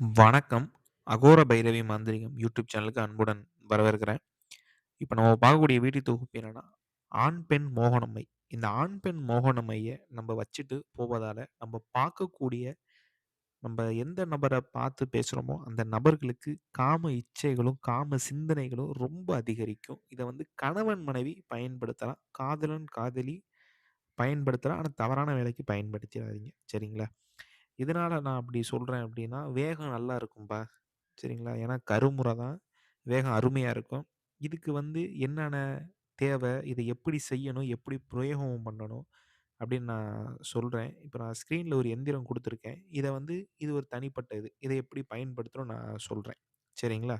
வணக்கம். அகோர பைரவி மாந்திரிகம் யூடியூப் சேனலுக்கு அன்புடன் வரவேற்கிறேன். இப்போ நம்ம பார்க்கக்கூடிய வீடியோ தொகுப்பு என்னன்னா, ஆண், பெண் மோகனமை. இந்த ஆண், பெண் மோகனம்மையை நம்ம வச்சுட்டு போவதால் நம்ம பார்க்கக்கூடிய நம்ம எந்த நபரை பார்த்து பேசுகிறோமோ அந்த நபர்களுக்கு காம இச்சைகளும், காம சிந்தனைகளும் ரொம்ப அதிகரிக்கும். இதை வந்து கணவன், மனைவி பயன்படுத்தலாம். காதலன், காதலி பயன்படுத்தலாம். ஆனால் தவறான வேலைக்கு பயன்படுத்திடாதீங்க சரிங்களா? எதனால நான் அப்படி சொல்றேன் அப்படின்னா, வேகம் நல்லா இருக்கும்பா. சரிங்களா? ஏன்னா கருமுறை தான். வேகம் அருமையா இருக்கும். இதுக்கு வந்து என்னென்ன தேவை? இதை எப்படி செய்யணும்? எப்படி பிரயோகம் பண்ணணும்? அப்படின்னு நான் சொல்றேன். இப்ப நான் ஸ்க்ரீன்ல ஒரு எந்திரம் குடுத்துருக்கேன். இத வந்து இது ஒரு தனிப்பட்ட இது. இத எப்படி பயன்படுத்தணும்னு நான் சொல்றேன். சரிங்களா?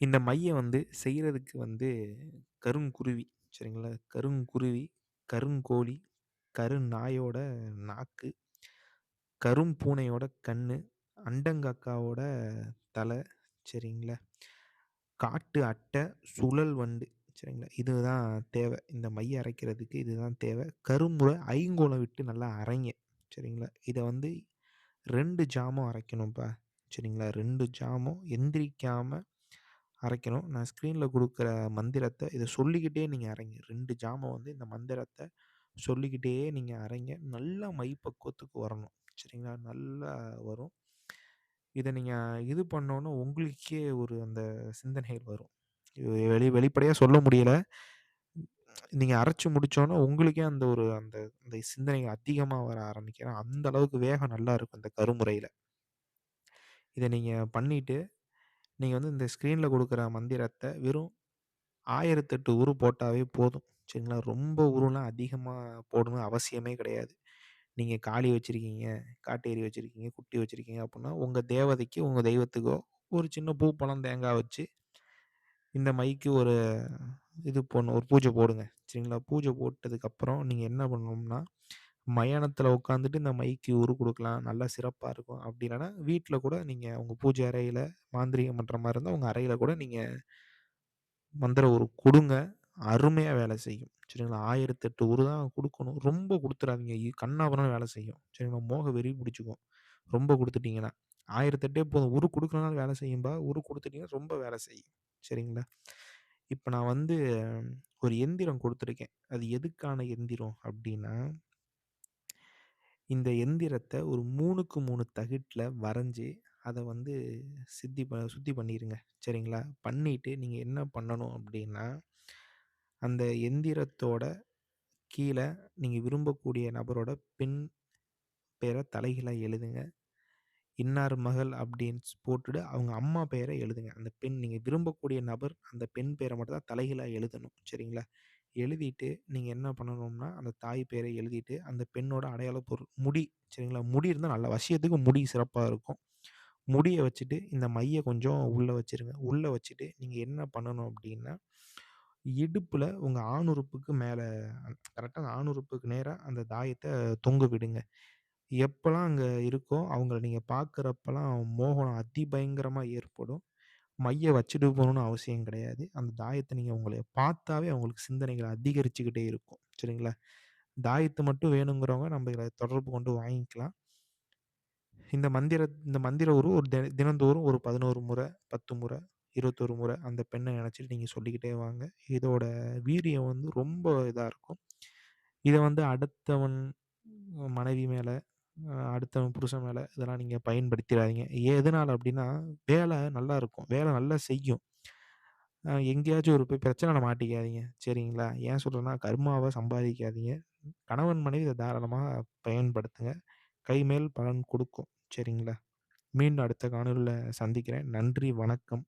இந்த மைய வந்து செய்றதுக்கு வந்து கருங்குருவி சரிங்களா? கருங்குருவி, கருங்கோழி, கருநாயோட நாக்கு, கரும்பூனையோட கண்ணு, அண்டங்காக்காவோட தலை சரிங்களா? காட்டு அட்டை, சுழல் வண்டு சரிங்களா? இதுதான் தேவை. இந்த மைய அரைக்கிறதுக்கு இதுதான் தேவை. கரும்புல ஐங்கோலம் விட்டு நல்லா அரைங்க. சரிங்களா? இதை வந்து 2 ஜாமம் அரைக்கணும்ப்பா. சரிங்களா? 2 ஜாமம் எந்திரிக்காம அரைக்கணும். நான் ஸ்க்ரீன்ல குடுக்குற மந்திரத்தை இதை சொல்லிக்கிட்டே நீங்க அரைங்க. 2 ஜாமம் வந்து இந்த மந்திரத்தை சொல்லிக்கிட்டே நீங்க அரைங்க. நல்லா மை பக்குவத்துக்கு வரணும். சரிங்களா? நல்லா வரும். இத நீங்க இது பண்ணோனே உங்களுக்கே ஒரு அந்த சிந்தனைகள் வரும். வெளி வெளிப்படையா சொல்ல முடியல. நீங்க அரைச்சு முடிச்சோனே உங்களுக்கே அந்த ஒரு அந்த அந்த சிந்தனைகள் அதிகமா வர ஆரம்பிக்கும். ஏன்னா, அந்த அளவுக்கு வேகம் நல்லா இருக்கும் இந்த கருமுறையில. இத நீங்க பண்ணிட்டு, நீங்க வந்து இந்த ஸ்க்ரீன்ல குடுக்குற மந்திரத்த வெறும் 1008 உரு போட்டாவே போதும். சரிங்களா? ரொம்ப உருலாம் அதிகமா போடணும்னு அவசியமே கிடையாது. நீங்க காளி வச்சிருக்கீங்க, காட்டேரி வச்சிருக்கீங்க, குட்டி வச்சிருக்கீங்க அப்புட்ன்னா, உங்க தேவதைக்கு, உங்க தெய்வத்துக்கோ ஒரு சின்ன பூ, பழம், தேங்காய் வச்சு, இந்த மைக்கு ஒரு இது போடணும். ஒரு பூஜை போடுங்க. சரிங்களா? பூஜை போட்டதுக்கப்புறம் நீங்க என்ன பண்ணணும்னா, மயானத்தில் உட்காந்துட்டு இந்த மைக்கு உரு குடுக்கலாம். நல்லா சிறப்பா இருக்கும். அப்படி இல்லன்னா, வீட்ல கூட நீங்க உங்க பூஜை அறையில மாந்திரீகம் பண்ற மாரி இருந்தா, உங்க அறையில கூட நீங்க மந்திர உரு குடுங்க. அருமையாக வேலை செய்யும். சரிங்களா? ஆயிரத்தெட்டு ஒரு தான் கொடுக்கணும் ரொம்ப கொடுத்துடாதீங்க கண்ணாபுரம் வேலை செய்யும். சரிங்களா? மோக வெறி பிடிச்சிக்கும் ரொம்ப கொடுத்துட்டீங்கன்னா ஆயிரத்தெட்டே போதும். உரு கொடுக்கணும்னாலும் வேலை செய்யும்பா. உரு கொடுத்துட்டீங்கன்னா ரொம்ப வேலை செய்யும். சரிங்களா? இப்போ நான் வந்து ஒரு எந்திரம் கொடுத்துருக்கேன் அது எதுக்கான எந்திரம் அப்படின்னா இந்த எந்திரத்தை ஒரு மூணுக்கு மூணு தகட்டில் வரைஞ்சி அதை வந்து சித்தி ப சுத்தி பண்ணிடுங்க சரிங்களா? பண்ணிட்டு நீங்கள் என்ன பண்ணணும் அப்படின்னா அந்த எந்திரத்தோட கீழே நீங்கள் விரும்பக்கூடிய நபரோட பெண் பேரை தலைகீழாக எழுதுங்க. இன்னார் மகள் அப்படின்னு போட்டுட்டு அவங்க அம்மா பெயரை எழுதுங்க. அந்த பெண் நீங்கள் விரும்பக்கூடிய நபர் அந்த பெண் பேரை மட்டும் தான் தலைகீழா எழுதணும். சரிங்களா? எழுதிட்டு நீங்கள் என்ன பண்ணணும்னா, அந்த தாய் பேரை எழுதிட்டு, அந்த பெண்ணோட அடையாள பொருள் முடி சரிங்களா? முடி இருந்தால் நல்ல வசியத்துக்கு முடி சிறப்பாக இருக்கும். முடியை வச்சுட்டு இந்த மைய கொஞ்சம் உள்ளே வச்சுருங்க. உள்ளே வச்சுட்டு நீங்கள் என்ன பண்ணணும் அப்படின்னா இடுப்புல உங்க ஆணுறுப்புக்கு மேலே மேல கரெக்ட்டா அந்த ஆணுறுப்புக்கு நேரா அந்த தாயத்த தொங்க விடுங்க. எப்பலாம் அங்க இருக்கோ, அவங்கள நீங்க பார்க்குறப்பலாம் மோகனம் அதிபயங்கரமா ஏற்படும். மைய வச்சுட்டு போகணும்னு அவசியம் கிடையாது. அந்த தாயத்த நீங்க உங்கள பார்த்தாவே அவங்களுக்கு சிந்தனைகள் அதிகரிச்சுக்கிட்டே இருக்கும். சரிங்களா? தாயத்த மட்டும் வேணுங்கிறவங்க நம்ம தொடர்பு கொண்டு வாங்கிக்கலாம். இந்த மந்திர இந்த மந்திர உரு ஒரு தின தினந்தோறும் ஒரு 11 முறை, 10 முறை, 21 முறை அந்த பெண்ணை நினச்சிட்டு நீங்கள் சொல்லிக்கிட்டே வாங்க. இதோட வீரியம் வந்து ரொம்ப இதாக இருக்கும். இதை வந்து அடுத்தவன் மனைவி மேலே அடுத்தவன் புருஷன் மேலே இதெல்லாம் நீங்கள் பயன்படுத்திடாதீங்க எதனால் அப்படின்னா வேலை நல்லா இருக்கும். வேலை நல்லா செய்யும். எங்கேயாச்சும் ஒரு போய் பிரச்சனை மாட்டிக்காதீங்க. சரிங்களா? ஏன் சொல்கிறேன்னா கர்மாவை சம்பாதிக்காதீங்க. கணவன், மனைவி இதை தாராளமாக பயன்படுத்துங்க. கைமேல் பலன் கொடுக்கும் சரிங்களா? மீண்டும் அடுத்த காணொலியில் சந்திக்கிறேன். நன்றி, வணக்கம்.